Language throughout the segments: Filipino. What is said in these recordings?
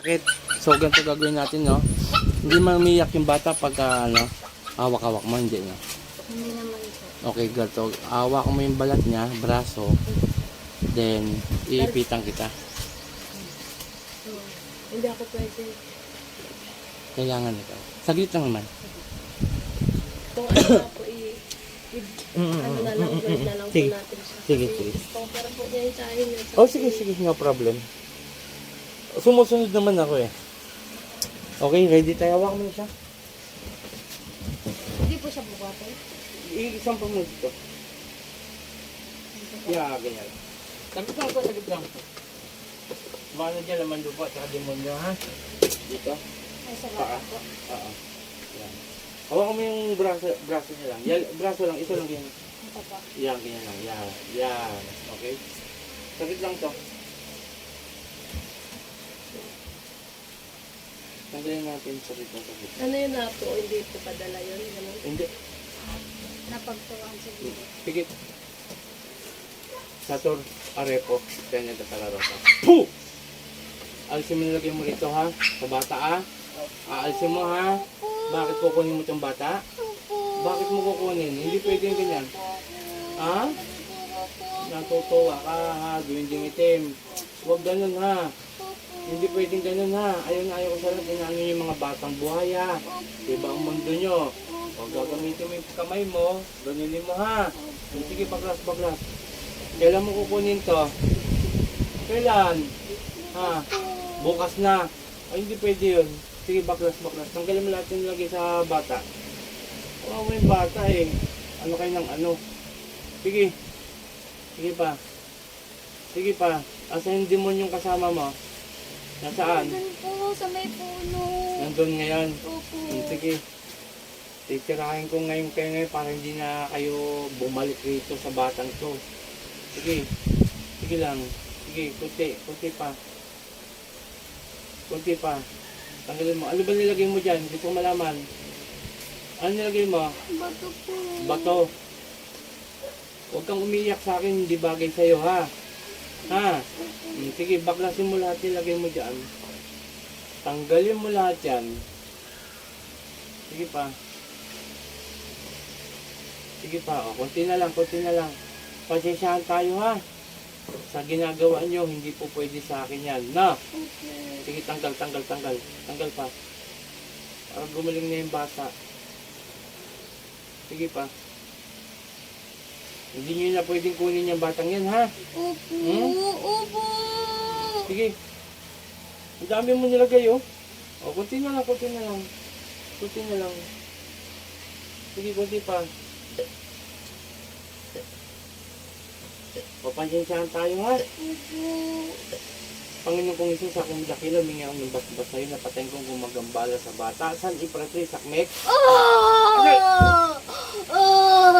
Bakit? So, ganito gagawin natin, no? Hindi man umiyak yung bata pagka, ano, hawak-hawak mo, hindi, no? Hindi naman po. Okay, ganito. Hawak mo yung balat niya, braso, then, iipitan kita. So, hindi ako pwede. Kailangan ito. Saglit lang naman. Kung ano po, i, i ano na lang, guide na lang po Sige. natin siya. Sige, Kasi sige. Compare po niya yung tsahin niya. Oh, sige, sige, no problem. Sumusunod naman ako eh. Okay, ready tayo? Hawak mo na siya. Hindi po siya bukatin. Isang pa mo dito. Yeah, ganyan. Saglit lang po, saglit lang. Mana dyan laman lupa at saka demonyo, ha? Dito. Ay, sa Paa. bata po. Oo. Yan. Hawakan mo yung braso, braso niya lang. Yan, braso lang, ito lang yan. Ito po. Yan, ganyan lang. Yan, yan. Okay? Saglit lang to. Tanggalin natin lang, saglit. Ano yun na po? Hindi po padala yun. Ganun. Hindi. Napagtuwang siguro. Pigit. Sator Arepo. Kanya Tatararota. Puh! Alisin mo nilagay mo rito ha. Sa bata ha. Aalisin mo ha. Bakit kukunin mo itong bata? Bakit mo kukunin? Hindi pwede yung ganyan. Ha? Natutuwa ka ha. Duwinding itim. Huwag ganun ha. Hindi pwedeng ganun ha. Ayaw na ayaw ko sa lahat. Inaano yung mga batang buhaya. Diba ang mundo nyo? Huwag gagamitin mo yung kamay mo. Ganunin mo ha. Sige, baglas, baglas. Kailan mo kukunin to? Kailan? Ha? Bukas na. Ay, hindi pwede yun. Sige, baklas, baklas. Tanggalin mo lahat yung lagay sa bata. Mo yung bata eh. Ano kayo ng ano? Sige. Sige pa. Sige pa. Asa yung demon yung kasama mo? Nasaan? Nandun po, sa may puno. Nandun ngayon. Opo. Hmm, Sige. Titirahin ko ngayon kayo ngayon para hindi na kayo bumalik rito sa batang to. Sige. Sige lang. Sige, kunti. Kunti pa. Kunti pa. Tanggalin mo. Ano ba nilagay mo dyan? Hindi ko malaman. Ano nilagay mo? Bato po. Bato. Huwag kang umiiyak sa akin, hindi bagay sa'yo? Ha? Sige, baklasin mo lahat, nilagay mo dyan. Tanggalin mo lahat yan. Sige pa. Sige pa, o, konti na lang, konti na lang. Pasensyahan tayo, ha? Sa ginagawa nyo, hindi po pwede sa akin yan. Na! Okay. Sige, tanggal, tanggal, tanggal. Tanggal pa. Para gumaling na yung bata. Sige pa. Hindi nyo na pwedeng kunin yung batang yan, ha? Opo. Hmm? Opo. Sige. Ang dami mo nilagay, oh. O, kunti na lang, kunti na lang. Kunti na lang. Sige, kunti pa. Papansyahan tayo? Opo. Panginoon kong Isus, akong dakila, mingi ang ng basbas sa'yo, napatayin kong gumagambala sa bata. San ipratri, sakmek? Ah! Ah! Ah!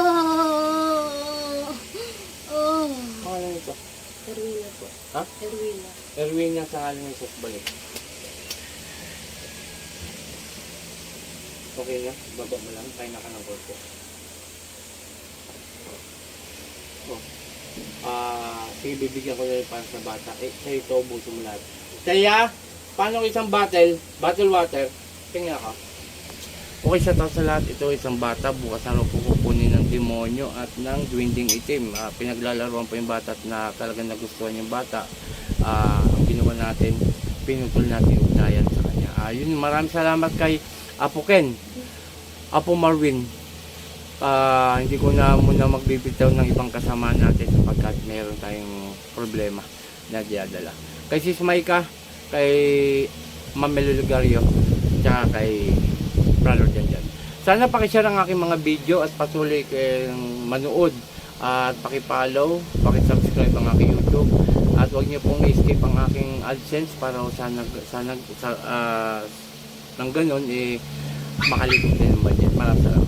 Pangalan ito. Erwina po. Ha? Erwina. Erwin sa ngalan ng balik. Okay na, baba mo lang, tayo na ka ng korte. Oh. Ah, sige, bibigyan ko na rin para sa bata. Eh, sa'yo ito, ubusin mo lahat. Kaya, paano isang bottle, bottle water, tingnan ako. Okay sa tao sa lahat, ito isang bata, bukas na po kukunin ng demonyo at ng dwinding itim. Ah, pinaglalaroan po yung bata at na talagang nagustuhan yung bata. Ah, ang ginawa natin, pinutol natin yung ugnayan sa kanya. Ah, yun, maraming salamat kay Apo Ken, Apo Marvin. Ah, hindi ko na muna magbibitaw ng ibang kasama natin sapagkat meron tayong problema na diadala. Kay Sis Maika, kay Ma'am Melo Lugario, tsaka kay. Sana pakishare ang aking mga video at patuloy kayong manood at pakipollow, pakisubscribe ang aking YouTube at huwag niyo pong i-skip ang aking AdSense para sana sana sa, ah, nang ganun eh makalikot din ang budget. Maraming salamat.